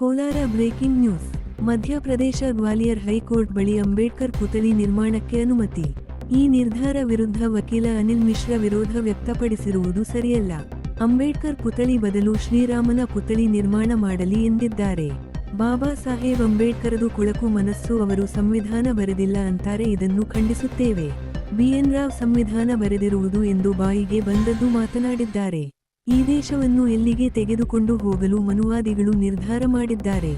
Kolar breaking news. Madhya Pradesh Gwalior high court ಬಳಿ ಅಂಬೇಡ್ಕರ್ ಪುತಳಿ ನಿರ್ಮಾಣಕ್ಕೆ ಅನುಮತಿ. ಈ ನಿರ್ಧಾರ ವಿರುದ್ಧ ವಕೀಲ ಅನಿಲ್ ಮಿಶ್ರಾ ವಿರೋಧ ವ್ಯಕ್ತಪಡಿಸಿರುವುದು ಸರಿಯಲ್ಲ. ಅಂಬೇಡ್ಕರ್ ಪುತಳಿ ಬದಲು ಶ್ರೀರಾಮನ ಪುತಳಿ ನಿರ್ಮಾಣ ಮಾಡಲಿ ಎಂದಿದ್ದಾರೆ. ಬಾಬಾ ಸಾಹೇಬ್ ಅಂಬೇಡ್ಕರದು ಕೊಳಕು ಮನಸ್ಸು ಅವರು ಸಂವಿಧಾನ ಬರೆದಿಲ್ಲ ಅಂತಾರೆ ಇದನ್ನು ಖಂಡಿಸುತ್ತೇವೆ. ಬಿಎನ್ ರಾವ್ ಸಂವಿಧಾನ ಬರೆದಿರುವುದು ಎಂದು ಬಾಯಿಗೆ ಬಂದದ್ದು ಮಾತನಾಡಿದ್ದಾರೆ. ಈ ದೇಶವನ್ನು ಎಲ್ಲಿಗೆ ತೆಗೆದುಕೊಂಡು ಹೋಗಲು ಮನುವಾದಿಗಳು ನಿರ್ಧಾರ ಮಾಡಿದ್ದಾರೆ.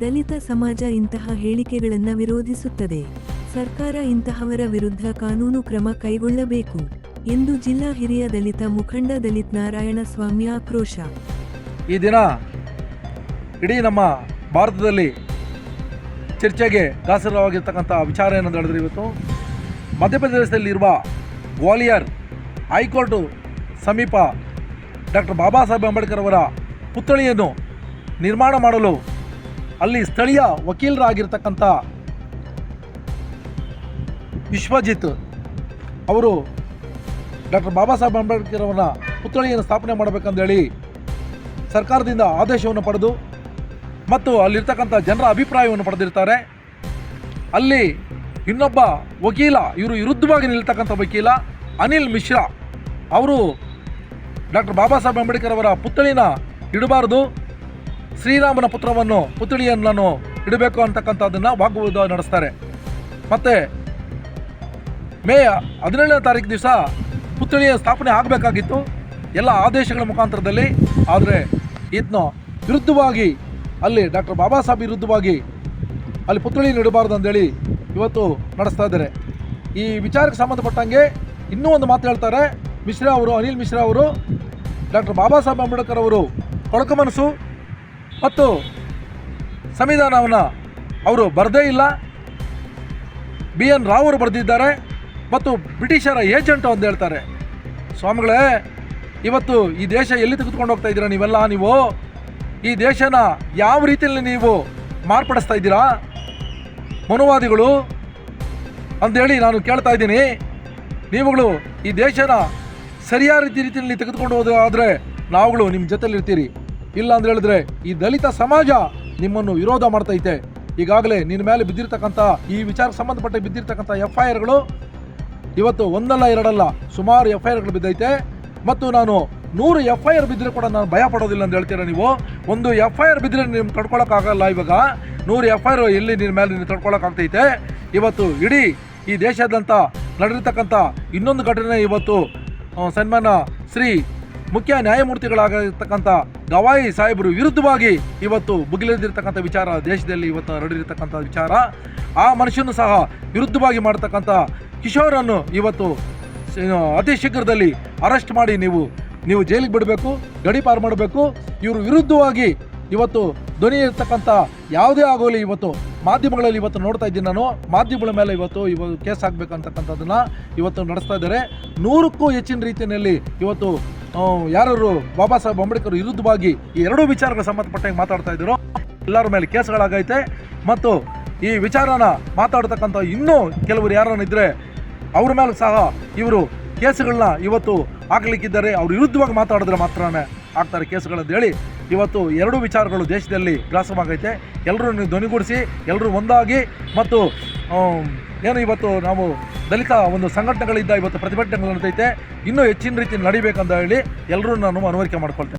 ದಲಿತ ಸಮಾಜ ಇಂತಹ ಹೇಳಿಕೆಗಳನ್ನು ವಿರೋಧಿಸುತ್ತದೆ. ಸರ್ಕಾರ ಇಂತಹವರ ವಿರುದ್ಧ ಕಾನೂನು ಕ್ರಮ ಕೈಗೊಳ್ಳಬೇಕು ಎಂದು ಜಿಲ್ಲಾ ಹಿರಿಯ ದಲಿತ ಮುಖಂಡ ದಲಿತ್ ನಾರಾಯಣ ಸ್ವಾಮಿ ಆಕ್ರೋಶ. ಈ ದಿನ ಇಡೀ ನಮ್ಮ ಭಾರತದಲ್ಲಿ ಚರ್ಚೆಗೆ ದಾಸರವಾಗಿರ್ತಕ್ಕಂಥ ವಿಚಾರ ಏನಂತ ಹೇಳಿದ್ರೆ ಇವತ್ತು. ಮಧ್ಯಪ್ರದೇಶದಲ್ಲಿರುವ ಗ್ವಾಲಿಯರ್ ಹೈಕೋರ್ಟು ಸಮೀಪ ಡಾಕ್ಟರ್ ಬಾಬಾ ಸಾಹೇಬ್ ಅಂಬೇಡ್ಕರ್ ಅವರ ಪುತ್ಥಳಿಯನ್ನು ನಿರ್ಮಾಣ ಮಾಡಲು ಅಲ್ಲಿ ಸ್ಥಳೀಯ ವಕೀಲರಾಗಿರ್ತಕ್ಕಂಥ ವಿಶ್ವಜಿತ್ ಅವರು ಡಾಕ್ಟರ್ ಬಾಬಾ ಸಾಹೇಬ್ ಅಂಬೇಡ್ಕರ್ ಅವರ ಪುತ್ಥಳಿಯನ್ನು ಸ್ಥಾಪನೆ ಮಾಡಬೇಕಂದೇಳಿ ಸರ್ಕಾರದಿಂದ ಆದೇಶವನ್ನು ಪಡೆದು ಮತ್ತು ಅಲ್ಲಿರ್ತಕ್ಕಂಥ ಜನರ ಅಭಿಪ್ರಾಯವನ್ನು ಪಡೆದಿರ್ತಾರೆ. ಅಲ್ಲಿ ಇನ್ನೊಬ್ಬ ವಕೀಲ, ಇವರು ವಿರುದ್ಧವಾಗಿ ನಿಲ್ತಕ್ಕಂಥ ವಕೀಲ ಅನಿಲ್ ಮಿಶ್ರಾ ಅವರು ಡಾಕ್ಟರ್ ಬಾಬಾ ಸಾಹೇಬ್ ಅಂಬೇಡ್ಕರ್ ಅವರ ಪುತ್ಥಳಿನ ಇಡಬಾರದು. ಶ್ರೀರಾಮನ ಪುತ್ರವನ್ನು ಪುತ್ಥಳಿಯನ್ನು ಇಡಬೇಕು ಅಂತಕ್ಕಂಥದ್ದನ್ನು ವಾಗ್ವಾದ ನಡೆಸ್ತಾರೆ. ಮತ್ತು ಮೇ ಹದಿನೇಳನೇ ತಾರೀಕು ದಿವಸ ಪುತ್ಥಳಿಯ ಸ್ಥಾಪನೆ ಆಗಬೇಕಾಗಿತ್ತು. ಎಲ್ಲ ಆದೇಶಗಳ ಮುಖಾಂತರದಲ್ಲಿ. ಆದರೆ ಇದನ್ನ ವಿರುದ್ಧವಾಗಿ, ಅಲ್ಲಿ ಡಾಕ್ಟರ್ ಬಾಬಾ ಸಾಹೇಬ್ ವಿರುದ್ಧವಾಗಿ ಅಲ್ಲಿ ಪುತ್ಥಳಿ ನೀಡಬಾರ್ದು ಅಂತೇಳಿ ಇವತ್ತು ನಡೆಸ್ತಾ ಇದ್ದಾರೆ. ಈ ವಿಚಾರಕ್ಕೆ ಸಂಬಂಧಪಟ್ಟಂಗೆ ಇನ್ನೂ ಒಂದು ಮಾತು ಹೇಳ್ತಾರೆ. ಮಿಶ್ರಾ ಅವರು, ಅನಿಲ್ ಮಿಶ್ರಾ ಅವರು, ಡಾಕ್ಟರ್ ಬಾಬಾ ಸಾಹೇಬ್ ಅಂಬೇಡ್ಕರ್ ಅವರು ಕೊಳಕು ಮನಸ್ಸು ಮತ್ತು ಸಂವಿಧಾನವನ್ನು ಅವರು ಬರದೇ ಇಲ್ಲ. ಬಿ ಎನ್ ರಾವ್ ಅವರು ಬರೆದಿದ್ದಾರೆ ಮತ್ತು ಬ್ರಿಟಿಷರ ಏಜೆಂಟು ಅಂತ ಹೇಳ್ತಾರೆ. ಸ್ವಾಮಿಗಳೇ, ಇವತ್ತು ಈ ದೇಶ ಎಲ್ಲಿ ತೆಗೆದುಕೊಂಡು ಹೋಗ್ತಾ ಇದ್ದೀರಾ ನೀವೆಲ್ಲ? ನೀವು ಈ ದೇಶನ ಯಾವ ರೀತಿಯಲ್ಲಿ ನೀವು ಮಾರ್ಪಡಿಸ್ತಾ ಇದ್ದೀರಾ? ಮನುವಾದಿಗಳು, ಅಂಥೇಳಿ ನಾನು ಕೇಳ್ತಾ ಇದ್ದೀನಿ. ನೀವುಗಳು ಈ ದೇಶನ ಸರಿಯಾದ ರೀತಿ ರೀತಿಯಲ್ಲಿ ತೆಗೆದುಕೊಂಡು ಹೋದ ಆದರೆ ನಾವುಗಳು ನಿಮ್ಮ ಜೊತೆಲಿ ಇರ್ತೀರಿ. ಇಲ್ಲ ಅಂತ ಹೇಳಿದ್ರೆ ಈ ದಲಿತ ಸಮಾಜ ನಿಮ್ಮನ್ನು ವಿರೋಧ ಮಾಡ್ತೈತೆ. ಈಗಾಗಲೇ ನಿನ್ನ ಮೇಲೆ ಬಿದ್ದಿರ್ತಕ್ಕಂಥ ಈ ವಿಚಾರಕ್ಕೆ ಸಂಬಂಧಪಟ್ಟ ಬಿದ್ದಿರ್ತಕ್ಕಂಥ ಎಫ್ ಐ ಆರ್ಗಳು ಇವತ್ತು ಒಂದಲ್ಲ ಎರಡಲ್ಲ ಸುಮಾರು ಎಫ್ ಐ ಆರ್ಗಳು ಬಿದ್ದೈತೆ. ಮತ್ತು ನಾನು ನೂರು ಎಫ್ ಐ ಆರ್ ಬಿದ್ದರೆ ಕೂಡ ನಾನು ಭಯ ಪಡೋದಿಲ್ಲ ಅಂತ ಹೇಳ್ತೀರಾ ನೀವು? ಒಂದು ಎಫ್ ಐ ಆರ್ ಬಿದ್ದರೆ ನೀವು ತಡ್ಕೊಳಕ್ಕಾಗಲ್ಲ ಇವಾಗ. ನೂರು ಎಫ್ ಐ ಆರ್ ಎಲ್ಲಿ ನಿನ್ನ ಮೇಲೆ ನೀನು ತಡ್ಕೊಳಕ್ಕಾಗ್ತೈತೆ? ಇವತ್ತು ಇಡೀ ಈ ದೇಶಾದ್ಯಂತ ನಡೆದಿರ್ತಕ್ಕಂಥ ಇನ್ನೊಂದು ಘಟನೆ ಇವತ್ತು ಸನ್ಮಾನ ಶ್ರೀ ಮುಖ್ಯ ನ್ಯಾಯಮೂರ್ತಿಗಳಾಗಿರ್ತಕ್ಕಂಥ ಗವಾಯಿ ಸಾಹೇಬರು ವಿರುದ್ಧವಾಗಿ ಇವತ್ತು ಮುಗಿಲಿದಿರ್ತಕ್ಕಂಥ ವಿಚಾರ, ದೇಶದಲ್ಲಿ ಇವತ್ತು ಹರಡಿರ್ತಕ್ಕಂಥ ವಿಚಾರ. ಆ ಮನುಷ್ಯನು ಸಹ ವಿರುದ್ಧವಾಗಿ ಮಾಡ್ತಕ್ಕಂಥ ಕಿಶೋರನ್ನು ಇವತ್ತು ಅತಿ ಶೀಘ್ರದಲ್ಲಿ ಅರೆಸ್ಟ್ ಮಾಡಿ ನೀವು ನೀವು ಜೈಲಿಗೆ ಬಿಡಬೇಕು ಗಡಿಪಾರು ಮಾಡಬೇಕು. ಇವರು ವಿರುದ್ಧವಾಗಿ ಇವತ್ತು ಧ್ವನಿ ಇರ್ತಕ್ಕಂಥ ಯಾವುದೇ ಆಗೋಲಿ ಇವತ್ತು ಮಾಧ್ಯಮಗಳಲ್ಲಿ ಇವತ್ತು ನೋಡ್ತಾ ಇದ್ದೀನಿ ನಾನು. ಮಾಧ್ಯಮಗಳ ಮೇಲೆ ಇವತ್ತು ಇವತ್ತು ಕೇಸ್ ಆಗಬೇಕಂತಕ್ಕಂಥದ್ದನ್ನು ಇವತ್ತು ನಡೆಸ್ತಾ ಇದ್ದಾರೆ. ನೂರಕ್ಕೂ ಹೆಚ್ಚಿನ ರೀತಿಯಲ್ಲಿ ಇವತ್ತು ಯಾರು ಬಾಬಾ ಸಾಹೇಬ್ ಅಂಬೇಡ್ಕರ್ ವಿರುದ್ಧವಾಗಿ ಈ ಎರಡೂ ವಿಚಾರಗಳ ಸಂಬಂಧಪಟ್ಟಂಗೆ ಮಾತಾಡ್ತಾ ಇದ್ದರು, ಎಲ್ಲರ ಮೇಲೆ ಕೇಸ್ಗಳಾಗೈತೆ. ಮತ್ತು ಈ ವಿಚಾರನ ಮಾತಾಡ್ತಕ್ಕಂಥ ಇನ್ನೂ ಕೆಲವರು ಯಾರನ್ನ ಇದ್ದರೆ ಅವ್ರ ಮೇಲೆ ಸಹ ಇವರು ಕೇಸ್ಗಳನ್ನ ಇವತ್ತು ಹಾಕ್ಲಿಕ್ಕಿದ್ದಾರೆ. ಅವ್ರ ವಿರುದ್ಧವಾಗಿ ಮಾತಾಡಿದ್ರೆ ಮಾತ್ರನೇ ಆಗ್ತಾರೆ ಕೇಸುಗಳಂತ ಹೇಳಿ ಇವತ್ತು ಎರಡೂ ವಿಚಾರಗಳು ದೇಶದಲ್ಲಿ ಗ್ರಾಸವಾಗೈತೆ. ಎಲ್ಲರೂ ಧ್ವನಿಗೂಡಿಸಿ ಎಲ್ಲರೂ ಒಂದಾಗಿ ಮತ್ತು ಏನು ಇವತ್ತು ನಾವು ದಲಿತ ಒಂದು ಸಂಘಟನೆಗಳಿಂದ ಇವತ್ತು ಪ್ರತಿಭಟನೆಗಳು ನಡೆದೈತೆ. ಇನ್ನೂ ಹೆಚ್ಚಿನ ರೀತಿ ನಡಿಬೇಕಂತ ಹೇಳಿ ಎಲ್ಲರೂ ನಾನು ಮನವರಿಕೆ ಮಾಡ್ಕೊಳ್ತೇನೆ.